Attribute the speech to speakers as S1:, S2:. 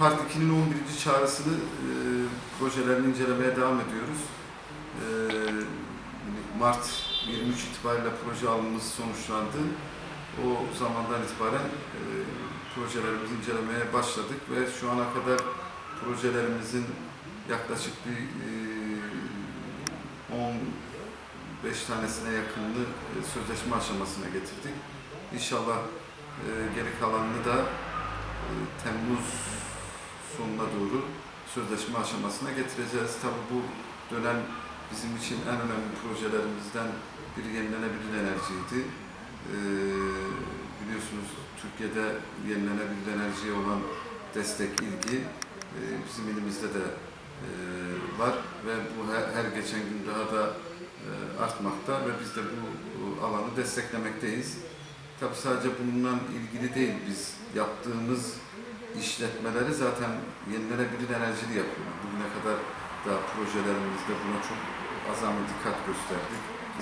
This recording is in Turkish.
S1: Part 2'nin 11. çağrısını e, projelerini incelemeye devam ediyoruz. E, Mart 23 itibariyle proje alımımız sonuçlandı. O zamandan itibaren e, projelerimizi incelemeye başladık ve şu ana kadar projelerimizin yaklaşık bir e, 15 tanesine yakınını e, sözleşme aşamasına getirdik. İnşallah e, geri kalanını da e, Temmuz sonuna doğru sözleşme aşamasına getireceğiz. Tabii bu dönem bizim için en önemli projelerimizden biri yenilenebilir enerjiydi. E, biliyorsunuz Türkiye'de yenilenebilir enerjiye olan destek, ilgi e, bizim elimizde de e, var ve bu her, her geçen gün daha da e, artmakta ve biz de bu alanı desteklemekteyiz. Tabi sadece bununla ilgili değil, biz yaptığımız işletmeleri zaten yenilenebilir enerjili yapıyoruz. Bugüne kadar da projelerimizde buna çok azami dikkat gösterdik.